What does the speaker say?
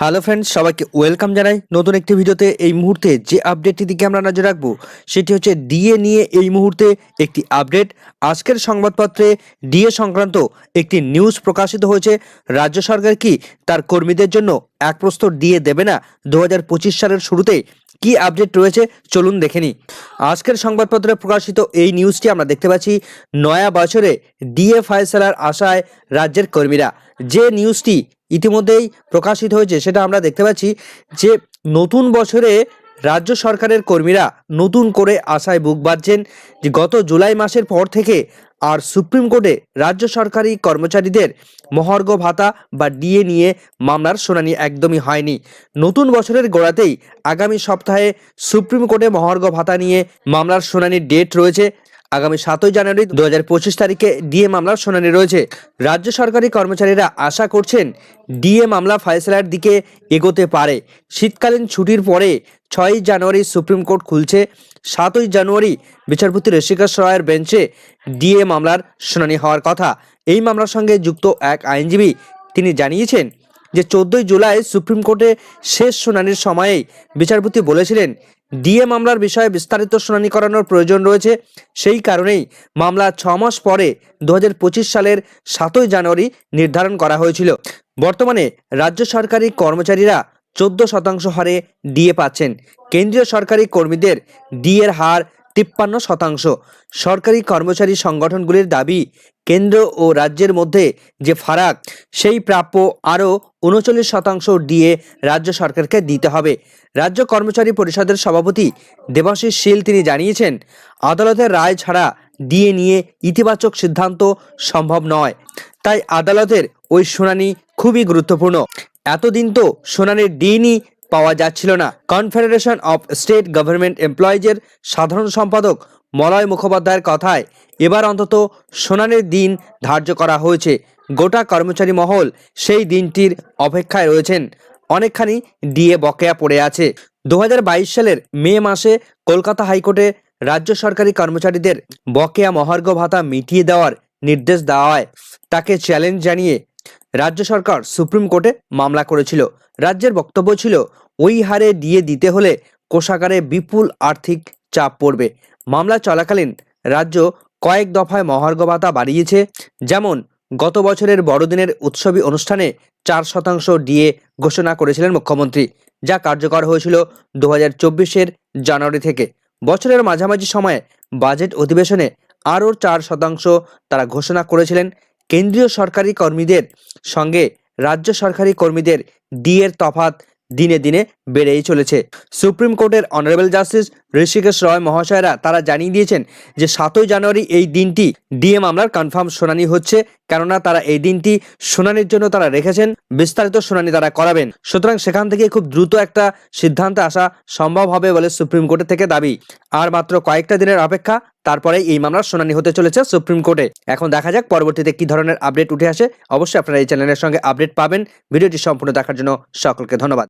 Hello friends সবাইকে welcome জানাই নতুন একটি ভিডিওতে। এই মুহূর্তে যে আপডেটটির দিকে আমরা নজর রাখব, সেটি হচ্ছে ডিএ নিয়ে এই মুহূর্তে একটি আপডেট আজকের সংবাদপত্রে ডিএ সংক্রান্ত একটি নিউজ প্রকাশিত হয়েছে। রাজ্য সরকার কি তার কর্মীদের জন্য এক প্রস্তর ডিএ দেবে না? দু হাজার পঁচিশ সালের শুরুতে কি আপডেট রয়েছে? চলুন দেখে নিই। আজকের সংবাদপত্রে প্রকাশিত এই নিউজটি আমরা দেখতে পাচ্ছি, নয়া বছরে ডিএ ফায়সালার আশায় রাজ্যের কর্মীরা। যে নিউজটি ইতিমধ্যেই প্রকাশিত হয়েছে, সেটা আমরা দেখতে পাচ্ছি যে নতুন বছরে রাজ্য সরকারের কর্মীরা নতুন করে আশায় বুক বাঁধছেন যে গত জুলাই মাসের পর থেকে আর সুপ্রিম কোর্টে রাজ্য সরকারি কর্মচারীদের মহার্ঘ ভাতা বা ডিএ নিয়ে মামলার শুনানি একদমই হয়নি। নতুন বছরের গোড়াতেই আগামী সপ্তাহে সুপ্রিম কোর্টে মহার্ঘ ভাতা নিয়ে মামলার শুনানির ডেট রয়েছে। আগামী সাতই জানুয়ারি দু হাজার পঁচিশ তারিখে ডিএ মামলার শুনানি রয়েছে। রাজ্য সরকারি কর্মচারীরা আশা করছেন ডিএ মামলা ফয়সলার দিকে এগোতে পারে। শীতকালীন ছুটির পরে ছয়ই জানুয়ারি সুপ্রিম কোর্ট খুলছে। সাতই জানুয়ারি বিচারপতি ঋষিকেশ রায়ের বেঞ্চে ডিএ মামলার শুনানি হওয়ার কথা। এই মামলার সঙ্গে যুক্ত এক আইনজীবী তিনি জানিয়েছেন যে চোদ্দই জুলাই সুপ্রিম কোর্টে শেষ শুনানির সময়েই বিচারপতি বলেছিলেন ডিএ মামলার বিষয়ে বিস্তারিত শুনানি করানোর প্রয়োজন রয়েছে। সেই কারণেই মামলা ছ মাস পরে দু হাজার পঁচিশ সালের সাতই জানুয়ারি নির্ধারণ করা হয়েছিল। বর্তমানে রাজ্য সরকারি কর্মচারীরা চোদ্দ শতাংশ হারে ডিএ পাচ্ছেন। কেন্দ্রীয় সরকারি কর্মীদের ডিএর হার তিপ্পান্ন শতাংশ। সরকারি কর্মচারী সংগঠনগুলির দাবি, কেন্দ্র ও রাজ্যের মধ্যে যে ফারাক, সেই প্রাপ্য আরও উনচল্লিশ শতাংশ ডিএ রাজ্য সরকারকে দিতে হবে। রাজ্য কর্মচারী পরিষদের সভাপতি দেবাশিস শীল তিনি জানিয়েছেন, আদালতের রায় ছাড়া ডিএ নিয়ে ইতিবাচক সিদ্ধান্ত সম্ভব নয়। তাই আদালতের ওই শুনানি খুবই গুরুত্বপূর্ণ। এতদিন তো শুনানির দিনই পাওয়া যাচ্ছিল না। কনফেডারেশন অফ স্টেট গভর্নমেন্ট এমপ্লয়িজের সাধারণ সম্পাদক মলয় মুখোপাধ্যায়ের কথায় এবার অন্তত শুনানির দিন ধার্য করা হয়েছে। গোটা কর্মচারী মহল সেই দিনটির অপেক্ষায় রয়েছেন। অনেকখানি ডিএ বকেয়া পড়ে আছে। দু হাজার বাইশ সালের মে মাসে কলকাতা হাইকোর্টে রাজ্য সরকারি কর্মচারীদের বকেয়া মহার্ঘ ভাতা মিটিয়ে দেওয়ার নির্দেশ দেওয়া হয়। তাকে চ্যালেঞ্জ জানিয়ে রাজ্য সরকার সুপ্রিম কোর্টে মামলা করেছিল। রাজ্যের বক্তব্য ছিল, ওই হারে দিয়ে দিতে হলে কোষাগারে বিপুল আর্থিক চাপ পড়বে। মামলা চলাকালীন রাজ্য কয়েক দফায় মহার্ঘ ভাতা বাড়িয়েছে। যেমন, গত বছরের বড়দিনের উৎসবী অনুষ্ঠানে চার শতাংশ ডিএ ঘোষণা করেছিলেন মুখ্যমন্ত্রী, যা কার্যকর হয়েছিল দু হাজার জানুয়ারি থেকে। বছরের মাঝামাঝি সময়ে বাজেট অধিবেশনে আরও চার শতাংশ তারা ঘোষণা করেছিলেন। কেন্দ্রীয় সরকারি কর্মীদের সঙ্গে রাজ্য সরকারি কর্মীদের ডিএর তফাত দিনে দিনে বেড়েই চলেছে। সুপ্রিম কোর্টের অনারেবল জাস্টিস ঋষিকেশ রয় মহাশয়রা তারা জানিয়ে দিয়েছেন যে, সাতই জানুয়ারি এই দিনটি ডিএ মামলার কনফার্ম শুনানি হচ্ছে, কেননা তারা এই দিনটি শুনানির জন্য তারা রেখেছেন, বিস্তারিত শুনানি তারা করাবেন। সুতরাং সেখান থেকে খুব দ্রুত একটা সিদ্ধান্তে আসা সম্ভব হবে বলে সুপ্রিম কোর্টের থেকে দাবি। আর মাত্র কয়েকটা দিনের অপেক্ষা, তারপরে এই মামলার শুনানি হতে চলেছে সুপ্রিম কোর্টে। এখন দেখা যাক পরবর্তীতে কি ধরনের আপডেট উঠে আসে। অবশ্যই আপনারা এই চ্যানেলের সঙ্গে আপডেট পাবেন। ভিডিওটি সম্পূর্ণ দেখার জন্য সকলকে ধন্যবাদ।